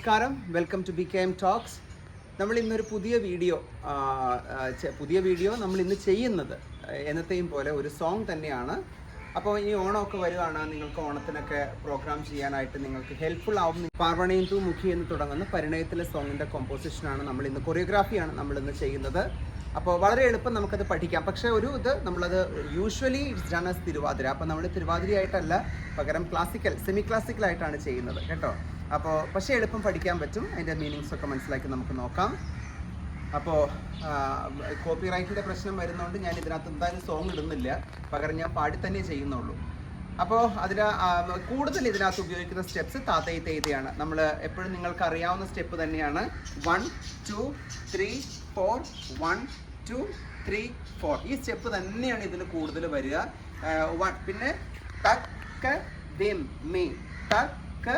നമസ്കാരം. Welcome to B K M talks നമ്മൾ ഇന്നൊരു പുതിയ വീഡിയോ പുതിയ വീഡിയോ നമ്മൾ ഇന്ന് ചെയ്യുന്നത് എന്നത്തെയും പോലെ ഒരു സോങ് തന്നെയാണ്. അപ്പോൾ ഇനി ഓണമൊക്കെ വരുവാണ് നിങ്ങൾക്ക് ഓണത്തിനൊക്കെ പ്രോഗ്രാം ചെയ്യാനായിട്ട് നിങ്ങൾക്ക് ഹെൽപ്ഫുൾ ആവും. പാർവണയും തു മുഖി എന്ന് തുടങ്ങുന്ന പരിണയത്തിലെ സോങ്ങിന്റെ കോമ്പോസിഷനാണ് നമ്മൾ ഇന്ന് കൊറിയോഗ്രാഫിയാണ് നമ്മൾ ഇന്ന് ചെയ്യുന്നത്. അപ്പോൾ വളരെ എളുപ്പം നമുക്കത് പഠിക്കാം. പക്ഷേ ഒരു ഇത് നമ്മളത് usually it's done as Thiruvathira. അപ്പോൾ നമ്മൾ തിരുവാതിരയായിട്ടല്ല പകരം ക്ലാസിക്കൽ സെമി ക്ലാസിക്കലായിട്ടാണ് ചെയ്യുന്നത്. കേട്ടോ? അപ്പോൾ പക്ഷേ എളുപ്പം പഠിക്കാൻ പറ്റും. അതിന്റെ മീനിങ്സ് ഒക്കെ മനസ്സിലാക്കി നമുക്ക് നോക്കാം. അപ്പോൾ കോപ്പി റൈറ്റിന്റെ പ്രശ്നം വരുന്നതുകൊണ്ട് ഞാൻ ഇതിനകത്ത് എന്തായാലും സോങ് ഇടുന്നില്ല. പകരം ഞാൻ പാടി തന്നെ ചെയ്യുന്നുള്ളൂ. അപ്പോൾ അതിന് കൂടുതൽ ഇതിനകത്ത് ഉപയോഗിക്കുന്ന സ്റ്റെപ്സ് താത്തൈ തേതയാണ് നമ്മൾ എപ്പോഴും നിങ്ങൾക്ക് അറിയാവുന്ന സ്റ്റെപ്പ് തന്നെയാണ്. One two three four one two three four ഈ സ്റ്റെപ്പ് തന്നെയാണ് ഇതിൽ കൂടുതൽ വരിക. വൺ പിന്നെ തക്ക ദിം മീ തക്ക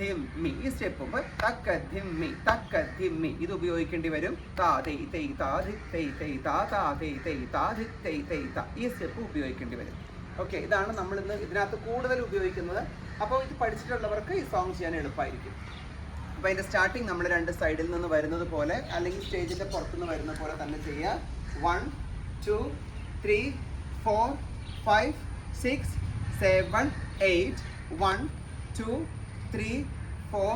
ധിം മി ഈ സ്റ്റെപ്പ് തക്ക ധിമ്മി തക്ക ധിമ്മി ഇത് ഉപയോഗിക്കേണ്ടി വരും. താ തൈ തൈ താ തൈ താ താ തൈ തൈ താ ധി തൈ തെയ് താ. ഈ സ്റ്റെപ്പ് ഉപയോഗിക്കേണ്ടി വരും. ഓക്കെ ഇതാണ് നമ്മൾ ഇന്ന് ഇതിനകത്ത് കൂടുതൽ ഉപയോഗിക്കുന്നത്. അപ്പോൾ ഇത് പഠിച്ചിട്ടുള്ളവർക്ക് ഈ സോങ് ചെയ്യാൻ എളുപ്പമായിരിക്കും അപ്പോൾ അതിന്റെ സ്റ്റാർട്ടിങ് നമ്മൾ രണ്ട് സൈഡിൽ നിന്ന് വരുന്നത് പോലെ അല്ലെങ്കിൽ സ്റ്റേജിന്റെ പുറത്തുനിന്ന് വരുന്ന പോലെ തന്നെ ചെയ്യുക one two three four five six seven eight one two three four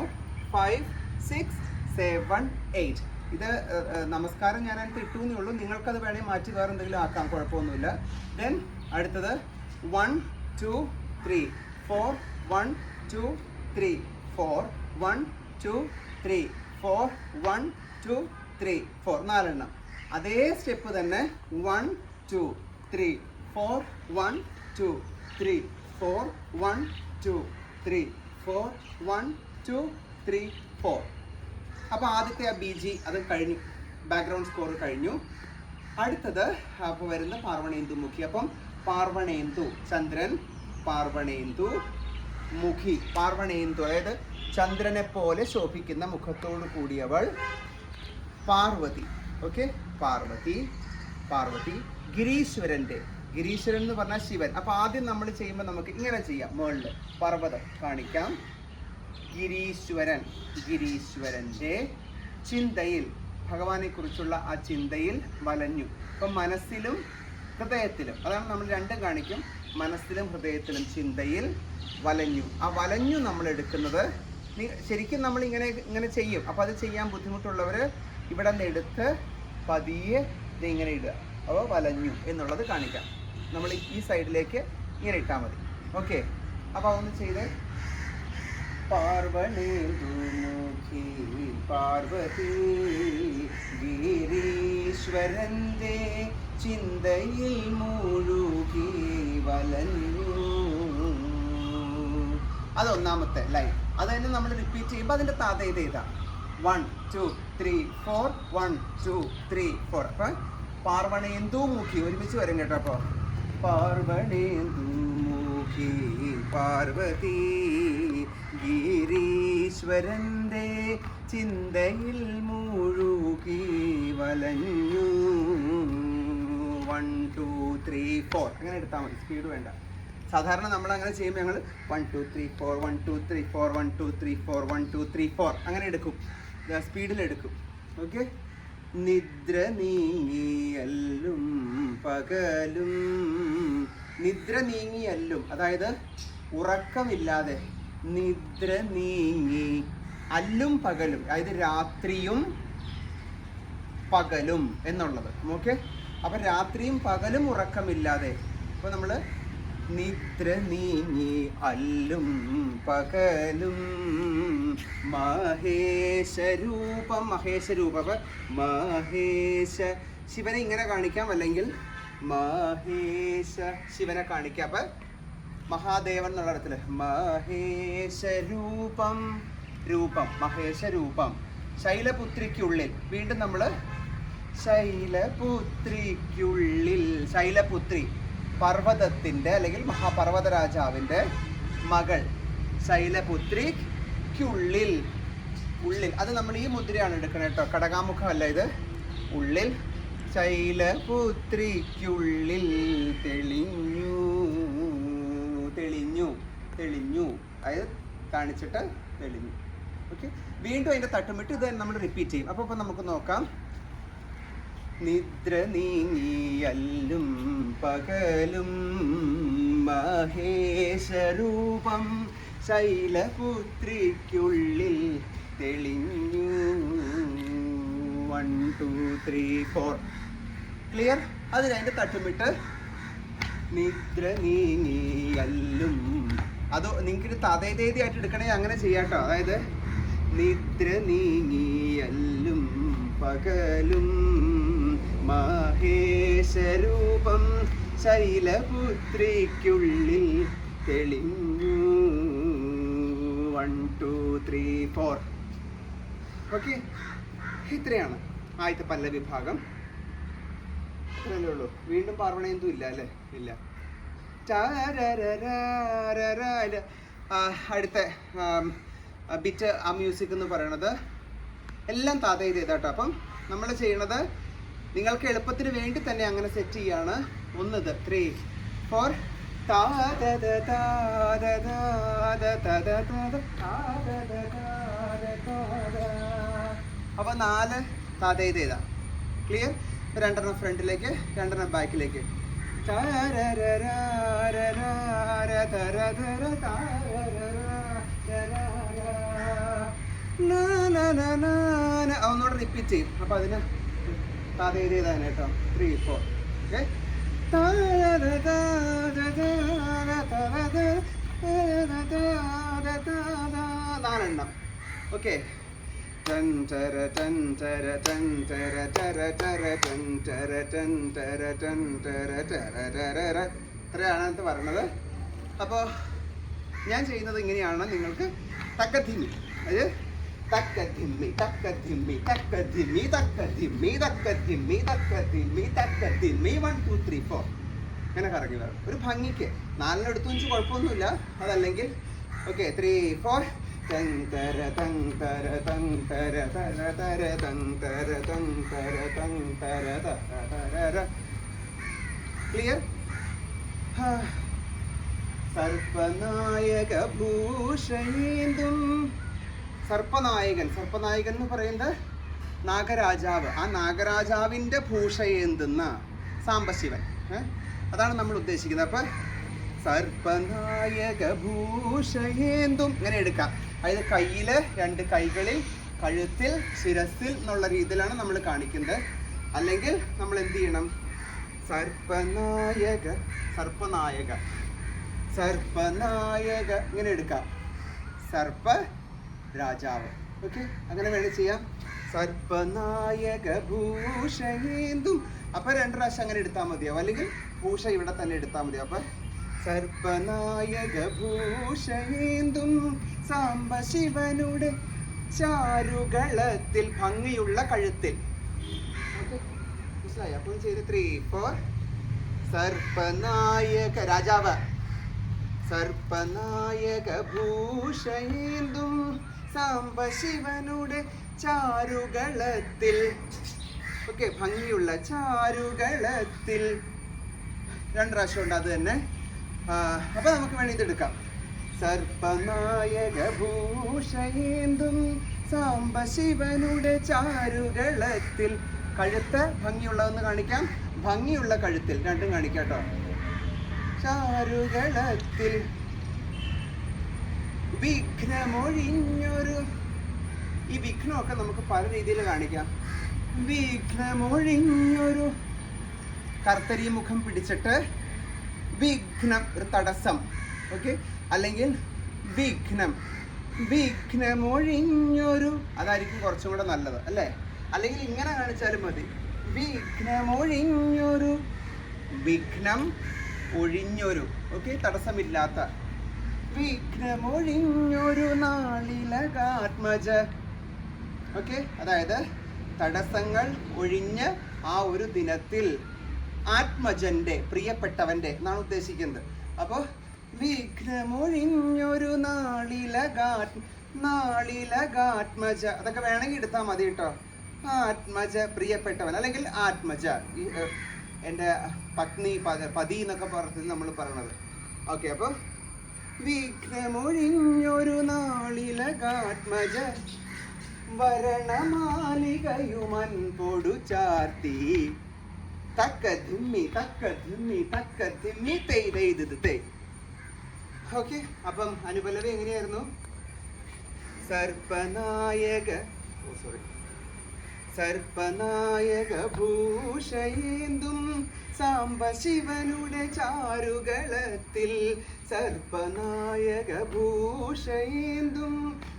five six seven eight ഇത് നമസ്കാരം ഞാൻ അതിനകത്ത് ഇട്ടു ഉള്ളൂ. നിങ്ങൾക്കത് വേണേൽ മാറ്റി വേറെ എന്തെങ്കിലും ആക്കാം കുഴപ്പമൊന്നുമില്ല. ദെൻ അടുത്തത് one two three four one two three four one two three four one two three four നാലെണ്ണം. അതേ സ്റ്റെപ്പ് തന്നെ one two three four one two three four one two three four one two three four അപ്പോൾ ആദ്യത്തെ ആ B G അത് കഴിഞ്ഞു. Background score കഴിഞ്ഞു. അടുത്തത് അപ്പോൾ വരുന്ന പാർവണേന്ദു മുഖി. അപ്പം പാർവണേന്ദു ചന്ദ്രൻ പാർവണേന്ദു മുഖി. പാർവണേന്ദു അതായത് ചന്ദ്രനെ പോലെ ശോഭിക്കുന്ന മുഖത്തോടു കൂടിയവൾ പാർവതി. ഓക്കെ പാർവതി പാർവതി ഗിരീശ്വരന്റെ ഗിരീശ്വരൻ എന്ന് പറഞ്ഞാൽ ശിവൻ. അപ്പൊ ആദ്യം നമ്മൾ ചെയ്യുമ്പോൾ നമുക്ക് ഇങ്ങനെ ചെയ്യാം. മുകളിൽ പർവതം കാണിക്കാം. ഗിരീശ്വരൻ ഗിരീശ്വരന്റെ ചിന്തയിൽ ഭഗവാനെ കുറിച്ചുള്ള ആ ചിന്തയിൽ വലഞ്ഞു. അപ്പം മനസ്സിലും ഹൃദയത്തിലും അതാണ് നമ്മൾ രണ്ടും കാണിക്കും. മനസ്സിലും ഹൃദയത്തിലും ചിന്തയിൽ വലഞ്ഞു. ആ വലഞ്ഞു നമ്മൾ എടുക്കുന്നത് ശരിക്കും നമ്മൾ ഇങ്ങനെ ഇങ്ങനെ ചെയ്യും. അപ്പോൾ അത് ചെയ്യാൻ ബുദ്ധിമുട്ടുള്ളവർ ഇവിടെ നിന്ന് എടുത്ത് പതിയെ ഇങ്ങനെ ഇടുക. അപ്പോൾ വലഞ്ഞു എന്നുള്ളത് കാണിക്കാം. നമ്മൾ ഈ സൈഡിലേക്ക് ഇങ്ങനെ ഇട്ടാൽ മതി. ഓക്കെ അപ്പോൾ അതൊന്ന് ചെയ്ത് പാർവണേന്ദുമുഖി പാർവതി ചിന്തയിൽ മുഴുകി വലഞ്ഞു. അതൊന്നാമത്തെ ലൈൻ അത് തന്നെ നമ്മൾ റിപ്പീറ്റ് ചെയ്യുമ്പോൾ അതിന്റെ താത ഇത് ഇതാ one two three four one two three four അപ്പം എന്തോ മുഖി ഒരുമിച്ച് വരും കേട്ടോ അപ്പോൾ പാർവണേന്ദുമുഖി പാർവതി ഗിരീശ്വരന്റെ ചിന്തയിൽ മുഴുകി വലഞ്ഞു. വൺ ടു ത്രീ ഫോർ അങ്ങനെ എടുത്താൽ മതി. സ്പീഡ് വേണ്ട. സാധാരണ നമ്മൾ അങ്ങനെ ചെയ്യുമ്പോൾ ഞങ്ങൾ one two three four one two three four one two three four one two three four അങ്ങനെ എടുക്കും. സ്പീഡിൽ എടുക്കും. ഓക്കെ നിദ്ര നീങ്ങിയല്ലും പകലും. നിദ്ര നീങ്ങിയല്ലും അതായത് ഉറക്കമില്ലാതെ നിദ്ര നീങ്ങി അല്ലും പകലും അതായത് രാത്രിയും പകലും എന്നുള്ളത്. ഓക്കെ അപ്പൊ രാത്രിയും പകലും ഉറക്കമില്ലാതെ. ഇപ്പൊ നമ്മൾ നിദ്ര നീങ്ങി അല്ലും പകലും. മഹേശരൂപം മഹേശരൂപം മഹേശ ശിവനെ ഇങ്ങനെ കാണിക്കാം. അല്ലെങ്കിൽ മഹേശ ശിവനെ കാണിക്കാം. അപ്പൊ മഹാദേവൻ എന്നുള്ള ഇടത്തിൽ മഹേശരൂപം രൂപം മഹേശരൂപം. ശൈലപുത്രിക്കുള്ളിൽ വീണ്ടും നമ്മൾ ശൈലപുത്രിക്കുള്ളിൽ ശൈലപുത്രി പർവതത്തിന്റെ അല്ലെങ്കിൽ മഹാപർവത രാജാവിന്റെ മകൾ ശൈലപുത്രിക്കുള്ളിൽ ഉള്ളിൽ. അത് നമ്മൾ ഈ മുദ്രയാണ് എടുക്കുന്നത് കേട്ടോ. കടകാമുഖമല്ല ഇത്. ഉള്ളിൽ ശൈലപുത്രിക്കുള്ളിൽ തെളിഞ്ഞു തെളിഞ്ഞു തെളിഞ്ഞു. അതായത് കാണിച്ചിട്ട് തെളിഞ്ഞു. ഓക്കെ വീണ്ടും അതിന്റെ തട്ടുമിട്ട് ഇത് നമ്മൾ റിപ്പീറ്റ് ചെയ്യും. അപ്പോൾ ഇപ്പം നമുക്ക് നോക്കാം. നിദ്ര നീങ്ങിയല്ലും പകലും മഹേശരൂപം ശൈലപുത്രിക്കുള്ളിൽ തെളിഞ്ഞു. One two three four clear അതിന് അതിന്റെ തട്ടുമിട്ട് നിദ്ര നീങ്ങിയല്ലും. അത് നിങ്ങൾക്ക് തതേതേതിയായിട്ട് എടുക്കണേ അങ്ങനെ ചെയ്യാട്ടോ. അതായത് നിദ്ര നീങ്ങിയല്ലും പകലും മഹേശരൂപം ശൈലപുത്രിക്കുള്ളിൽ തെളിഞ്ഞു. One two three four okay ഇത്രയാണ് ആദ്യത്തെ പല്ല വിഭാഗം ഇത്രയല്ലേ ഉള്ളൂ. വീണ്ടും പാർവണയൊന്നും ഇല്ല അല്ലേ? ഇല്ല. അടുത്ത ബിറ്റ് ആ മ്യൂസിക് എന്ന് പറയണത്. എല്ലാം താതയിൽ ചെയ്താട്ടോ. അപ്പം നമ്മൾ ചെയ്യണത് നിങ്ങൾക്ക് എളുപ്പത്തിന് വേണ്ടി തന്നെ അങ്ങനെ സെറ്റ് ചെയ്യാണ് ഒന്നത് ത്രീ ഫോർ അപ്പൊ നാല് താത ക്ലിയർ രണ്ടെണ്ണം ഫ്രണ്ടിലേക്ക് രണ്ടെണ്ണം ബാക്കിലേക്ക് ഒന്നുകൂടെ റിപ്പീറ്റ് ചെയ്യും അപ്പൊ അതിന് ഇത്രയാണ് അതിനകത്ത് പറഞ്ഞത്. അപ്പോൾ ഞാൻ ചെയ്യുന്നത് ഇങ്ങനെയാണ് നിങ്ങൾക്ക് തക്കത്തിങ്ങി അത് തക്കത്തിമ്മി തക്കത്തിമ്മി തക്കത്തിമ്മി തക്കത്തിമ്മി തക്കത്തിമ്മി തക്കത്തിമ്മി തക്കത്തിമ്മി വൺ ടു ത്രീ ഫോർ അങ്ങനെ കറങ്ങി വരണം. ഒരു ഭംഗിക്ക്. നാലിനെടുത്തു വെച്ച് കുഴപ്പമൊന്നുമില്ല. അതല്ലെങ്കിൽ ഓക്കെ ത്രീ ഫോർ തൻ തര തൻ തര തര തൻ തര തര തര ക്ലിയർ സർപ്പനായക ഭൂഷണേന്തും സർപ്പനായകൻ. സർപ്പനായകൻ എന്ന് പറയുന്നത് നാഗരാജാവ്. ആ നാഗരാജാവിന്റെ ഭൂഷയേന്തുന്ന സാംബശിവൻ. അതാണ് നമ്മൾ ഉദ്ദേശിക്കുന്നത്. അപ്പം സർപ്പനായക ഭൂഷയേന്തും ഇങ്ങനെ എടുക്കാം. അതായത് കയ്യിൽ രണ്ട് കൈകളിൽ കഴുത്തിൽ ശിരസിൽ എന്നുള്ള രീതിയിലാണ് നമ്മൾ കാണിക്കുന്നത്. അല്ലെങ്കിൽ നമ്മൾ എന്ത് ചെയ്യണം? സർപ്പനായക സർപ്പനായക. സർപ്പനായക ഇങ്ങനെ എടുക്കാം. സർപ്പ രാജാവ്. ഓക്കെ അങ്ങനെ വേണേൽ ചെയ്യാം. സർപ്പനായക ഭൂഷയേന്തും അപ്പൊ രണ്ട് പ്രാവശ്യം അങ്ങനെ എടുത്താൽ മതിയാവും. അല്ലെങ്കിൽ ഭൂഷ ഇവിടെ തന്നെ എടുത്താൽ മതിയാവും. അപ്പൊ സർപ്പനായക ഭൂഷയേന്തും സാംബശിവനുടെ ചാരുകളത്തിൽ ഭംഗിയുള്ള കഴുത്തിൽ? മനസ്സിലായി? അപ്പോൾ ചെയ്ത് ത്രീ ഫോർ സർപ്പനായക രാജാവ്. സർപ്പനായക ഭൂഷയേന്തും സാംബശിവനുടെ ചാരുകളത്തിൽ. ഓക്കെ ഭംഗിയുള്ള ചാരുകളത്തിൽ. രണ്ട് പ്രാവശ്യം ഉണ്ട് അത് തന്നെ. അപ്പൊ നമുക്ക് വേണ്ടി ഇതെടുക്കാം. സർപ്പനായക ഭൂഷയേന്തും സാംബശിവനുടെ ചാരുകളത്തിൽ. കഴുത്ത് ഭംഗിയുള്ളതെന്ന് കാണിക്കാം. ഭംഗിയുള്ള കഴുത്തിൽ. രണ്ടും കാണിക്കാം കേട്ടോ. ചാരുകളത്തിൽ. വിഘ്നമൊഴിഞ്ഞൊരു ഈ വിഘ്നമൊക്കെ നമുക്ക് പല രീതിയിൽ കാണിക്കാം. വിഘ്നമൊഴിഞ്ഞൊരു കർത്തരി മുഖം പിടിച്ചിട്ട് വിഘ്നം ഒരു തടസ്സം ഓക്കെ? അല്ലെങ്കിൽ വിഘ്നം. വിഘ്നമൊഴിഞ്ഞൊരു അതായിരിക്കും കുറച്ചും കൂടെ നല്ലത് അല്ലേ? അല്ലെങ്കിൽ ഇങ്ങനെ കാണിച്ചാലും മതി. വിഘ്നമൊഴിഞ്ഞൊരു വിഘ്നം ഒഴിഞ്ഞൊരു ഓക്കെ? തടസ്സമില്ലാത്ത വിഘ്നമൊഴിഞ്ഞൊരു നാളിലകാത്മജ. ഓക്കെ അതായത് തടസ്സങ്ങൾ ഒഴിഞ്ഞ് ആ ഒരു ദിനത്തിൽ ആത്മജന്റെ പ്രിയപ്പെട്ടവന്റെ എന്നാണ് ഉദ്ദേശിക്കുന്നത്. അപ്പോൾ വിഘ്നമൊഴിഞ്ഞൊരു നാളിലകാത് നാളിലകാത്മജ. അതൊക്കെ വേണമെങ്കിൽ എടുത്താൽ മതി കേട്ടോ. ആത്മജ പ്രിയപ്പെട്ടവൻ. അല്ലെങ്കിൽ ആത്മജ. എന്റെ പത്നി പതി എന്നൊക്കെ പറഞ്ഞത് നമ്മൾ പറയണത്. ഓക്കെ അപ്പോൾ വിഘ്നമൊഴിഞ്ഞൊരു നാളിലകാത്മജ വരണമാലികയുമൻ പൊടു ചാർത്തി. തക്ക ധിമ്മി തക്ക ധിമ്മി തക്ക ധിമ്മി തെയ് തെയ്ത് തെയ്. ഓക്കെ അപ്പം അനുപല്ലവി എങ്ങനെയായിരുന്നു? സർപ്പനായക ഓ സോറി. സർപ്പനായക ഭൂഷയേന്തും സാംബശിവനുടെ ചാരുകളത്തിൽ സർപ്പനായക ഭൂഷയേന്തും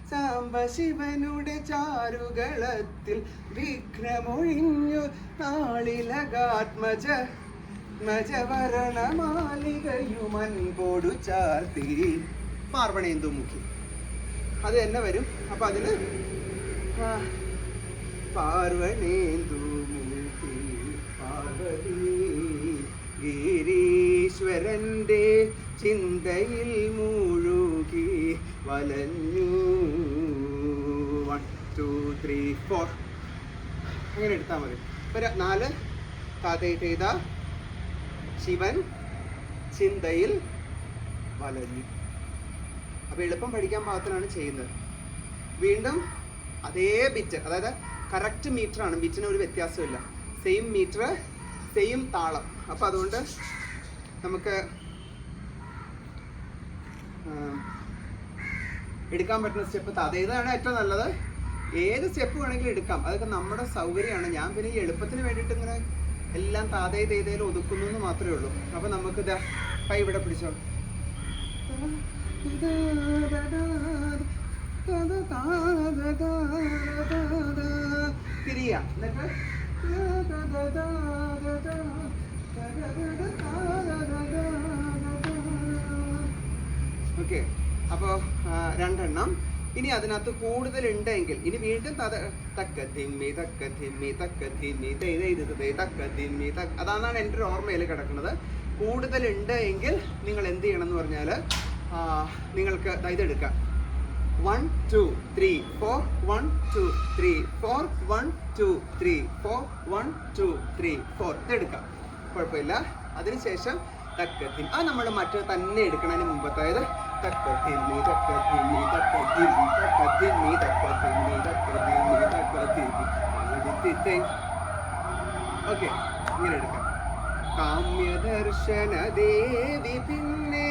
സാംബശിവനുടെ ചാരുകളത്തിൽ വിഘ്നമൊഴിഞ്ഞു നാളിലകാത്മജ മജവരണമാലികയുമൻപോടു ചാർത്തി. പാർവണേന്ദു മുഖി. അത് തന്നെ വരും. അപ്പൊ അതിന് പാർവണേന്തു മുഖി പാർവതി ഗിരീശ്വരന്റെ ചിന്തയിൽ മുഴുകി വലഞ്ഞു. വൺ ടു ത്രീ ഫോർ അങ്ങനെ എടുത്താൽ മതി. ഒരു നാല്. താതയിട്ട് ചെയ്ത ശിവൻ ചിന്തയിൽ വലഞ്ഞു. അപ്പം എളുപ്പം പഠിക്കാൻ പാകത്തിനാണ് ചെയ്യുന്നത്. വീണ്ടും അതേ ബിറ്റ് അതായത് കറക്റ്റ് മീറ്റർ ആണ്. ബിറ്റിന് ഒരു വ്യത്യാസമില്ല സെയിം മീറ്റർ സെയിം താളം. അപ്പൊ അതുകൊണ്ട് നമുക്ക് എടുക്കാൻ പറ്റുന്ന സ്റ്റെപ്പ് അതേതാണ് ഏറ്റവും നല്ലത്. ഏത് സ്റ്റെപ്പ് വേണമെങ്കിലും എടുക്കാം. അതൊക്കെ നമ്മുടെ സൗകര്യമാണ്. ഞാൻ പിന്നെ ഈ എളുപ്പത്തിന് വേണ്ടിയിട്ട് ഇങ്ങനെ എല്ലാം താതേ തേതയിൽ ഒതുക്കുന്നു എന്ന് മാത്രമേ ഉള്ളൂ. അപ്പം നമുക്ക് ഇതാ കൈ ഇവിടെ പിടിച്ചോ. തിരിയാ. എന്നിട്ട് ഓക്കെ അപ്പോൾ രണ്ടെണ്ണം. ഇനി അതിനകത്ത് കൂടുതൽ ഉണ്ടെങ്കിൽ ഇനി വീണ്ടും തത തക്ക തിമ്മി തക്ക തിമ്മി തക്ക തിമ്മി തക്ക തിമ്മി തക്ക അതാണ് എന്റെ ഒരു ഓർമ്മയിൽ കിടക്കുന്നത്. കൂടുതലുണ്ട് എങ്കിൽ നിങ്ങൾ എന്ത് ചെയ്യണം എന്ന് പറഞ്ഞാൽ നിങ്ങൾക്ക് ഇതെടുക്കാം one two three four one two three four one two three four one two three four ഇതെടുക്കാം കുഴപ്പമില്ല. അതിനുശേഷം തക്കത്തിൻ ആ നമ്മൾ മറ്റേ തന്നെ എടുക്കണതിന് നീ തക്കത്തിന്നി തക്കത്തിന്നി തക്കത്തിന്നി തക്കത്തിന്നി തക്കത്തിന്നി തക്കത്തിന്നി തക്കത്തിന്നി ഓക്കെ ഇങ്ങനെ എടുക്കാം. കാമ്യദർശന ദേവി പിന്നെ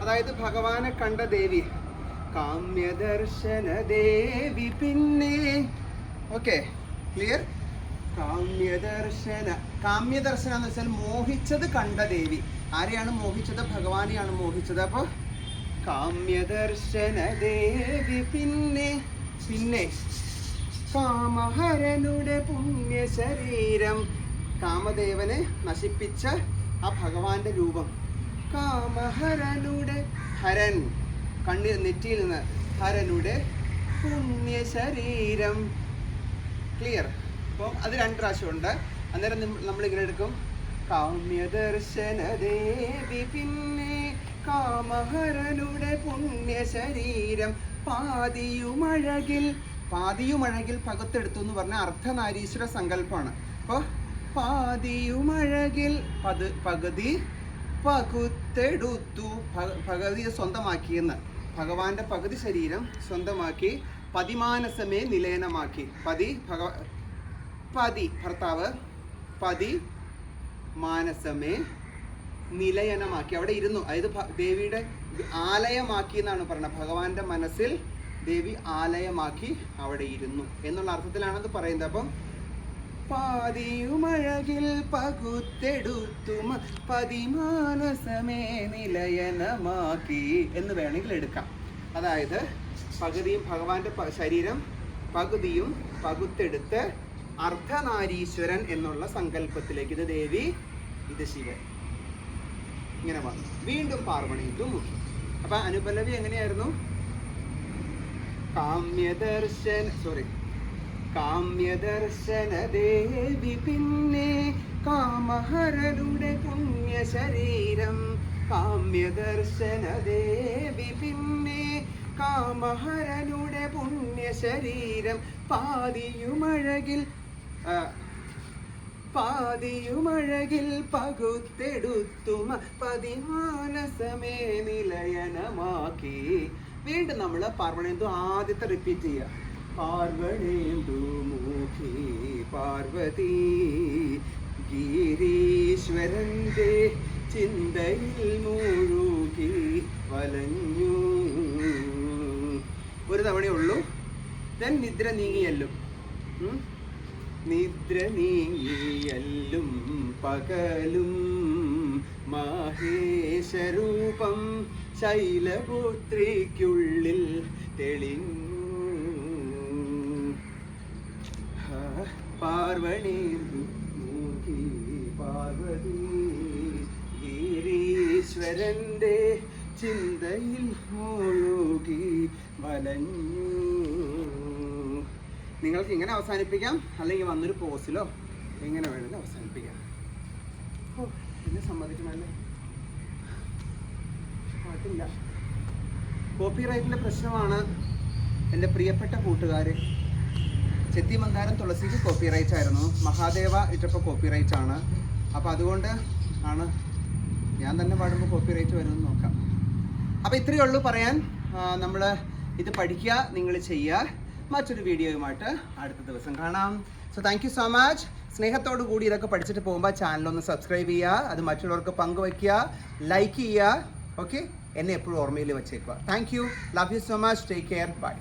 അതായത് ഭഗവാനെ കണ്ട ദേവി. കാമ്യദർശന ദേവി പിന്നെ. Okay clear? കാമ്യദർശന കാമ്യദർശന എന്ന് വെച്ചാൽ മോഹിച്ചത് കണ്ട ദേവി. ആരെയാണ് മോഹിച്ചത്? ഭഗവാനെയാണ് മോഹിച്ചത്. അപ്പോൾ കാമ്യദർശന ദേവി പിന്നെ പിന്നെ കാമഹരനുടെ പുണ്യ ശരീരം കാമദേവനെ നശിപ്പിച്ച ആ ഭഗവാന്റെ രൂപം. കാമഹരനുടെ ഹരൻ കണ്ണിൽ നെറ്റിയിൽ നിന്ന് ഹരനുടെ പുണ്യ ശരീരം ക്ലിയർ അപ്പോൾ അത് രണ്ട് പ്രാവശ്യം ഉണ്ട് അന്നേരം നമ്മൾ ഇങ്ങനെ എടുക്കും. കാമ്യദർശന ദേവി പിന്നെ കാമഹരനുടെ പുണ്യ ശരീരം പാതിയുമഴകിൽ പാതിയുമഴകിൽ പകുത്തെടുത്തു എന്ന് പറഞ്ഞ അർദ്ധനാരീശ്വര സങ്കല്പമാണ് അപ്പോൾ പാതിയുമഴകിൽ പത് പകുതി പകുത്തെടുത്തു. പകുതിയെ സ്വന്തമാക്കിയെന്ന്. ഭഗവാന്റെ പകുതി ശരീരം സ്വന്തമാക്കി പതിമാനസമേ നിലയനമാക്കി. പതി ഭഗ പതി ഭർത്താവ്. പതി മാനസമേ നിലയനമാക്കി. അവിടെ ഇരുന്നു. അതായത് ദേവിയുടെ ആലയമാക്കി എന്നാണ് പറയുന്നത് ഭഗവാന്റെ മനസ്സിൽ ദേവി ആലയമാക്കി അവിടെ ഇരുന്നു എന്നുള്ള അർത്ഥത്തിലാണ് അത് പറയുന്നത്. അപ്പം പാതിയുമഴകിൽ പകുത്തെടുത്തുമ പതിമാനസമേ നിലയനമാക്കി എന്ന് വേണമെങ്കിൽ എടുക്കാം. അതായത് പകുതിയും ഭഗവാന്റെ ശരീരം പകുതിയും പകുത്തെടുത്ത് അർദ്ധനാരീശ്വരൻ എന്നുള്ള സങ്കല്പത്തിലേക്ക് ഇത് ദേവി ഇത് ശിവൻ. ഇങ്ങനെ വന്നു. വീണ്ടും പാർവണി ഇത് മുഖ്യം അപ്പൊ അനുപല്ലവി എങ്ങനെയായിരുന്നു? കാമ്യദർശൻ സോറി കാമ്യദർശന ദേവി പിന്നെ കാമഹരരുടെ പുണ്യ ശരീരം കാമ്യദർശന ദേവി പിന്നെ കാമഹരനുടെ പുണ്യ ശരീരം പാതിയുമഴകിൽ പാതിയുമഴകിൽ പകുത്തെടുത്തുമ പതിമാനസമേ നിലയനമാക്കി. വീണ്ടും നമ്മൾ പാർവണേന്ദു ആദ്യത്തെ റിപ്പീറ്റ് ചെയ്യുക പാർവണേന്ദു മുഖി പാർവതി ഗിരീശ്വരന്റെ ചിന്തയിൽ മുഴുകി വലഞ്ഞു. ഒരു തവണയേ ഉള്ളൂ. നിദ്ര നീങ്ങിയല്ലോ? നിദ്ര നീങ്ങിയല്ലും പകലും മാഹേശരൂപം ശൈലപുത്രിക്കുള്ളിൽ തെളിഞ്ഞു. പാർവണി മൂർത്തി പാർവതി ഗിരീശ്വരന്റെ ചിന്തയിൽ മുഴുകി വലഞ്ഞു. നിങ്ങൾക്ക് ഇങ്ങനെ അവസാനിപ്പിക്കാം. അല്ലെങ്കിൽ വന്നൊരു പോസിലോ എങ്ങനെ വേണമെങ്കിലും അവസാനിപ്പിക്കാം. ഓ എന്നെ സമ്മതിക്കണല്ലേ പാട്ടില്ല. കോപ്പിറൈറ്റിന്റെ പ്രശ്നമാണ് എന്റെ പ്രിയപ്പെട്ട കൂട്ടുകാർ ചെത്തിമന്ദാരം തുളസിക്ക് കോപ്പിറൈറ്റ് ആയിരുന്നു. മഹാദേവ ഇട്ടപ്പോൾ കോപ്പിറൈറ്റ് ആണ്. അപ്പോൾ അതുകൊണ്ട് ആണ് ഞാൻ തന്നെ പാടുമ്പോൾ കോപ്പിറൈറ്റ് വരുമെന്ന് നോക്കാം. അപ്പോൾ ഇത്രയേ ഉള്ളൂ പറയാൻ. നമ്മൾ ഇത് പഠിക്കുക നിങ്ങൾ ചെയ്യുക മറ്റൊരു വീഡിയോയുമായിട്ട് അടുത്ത ദിവസം കാണാം. So thank you so much സ്നേഹത്തോടു കൂടി ഇതൊക്കെ പഠിച്ചിട്ട് പോകുമ്പോൾ ചാനലൊന്ന് സബ്സ്ക്രൈബ് ചെയ്യുക. അത് മറ്റുള്ളവർക്ക് പങ്കുവയ്ക്കുക. ലൈക്ക് ചെയ്യുക. ഓക്കെ എന്നെ എപ്പോഴും ഓർമ്മയിൽ വെച്ചേക്കുക. Thank you love you so much take care bye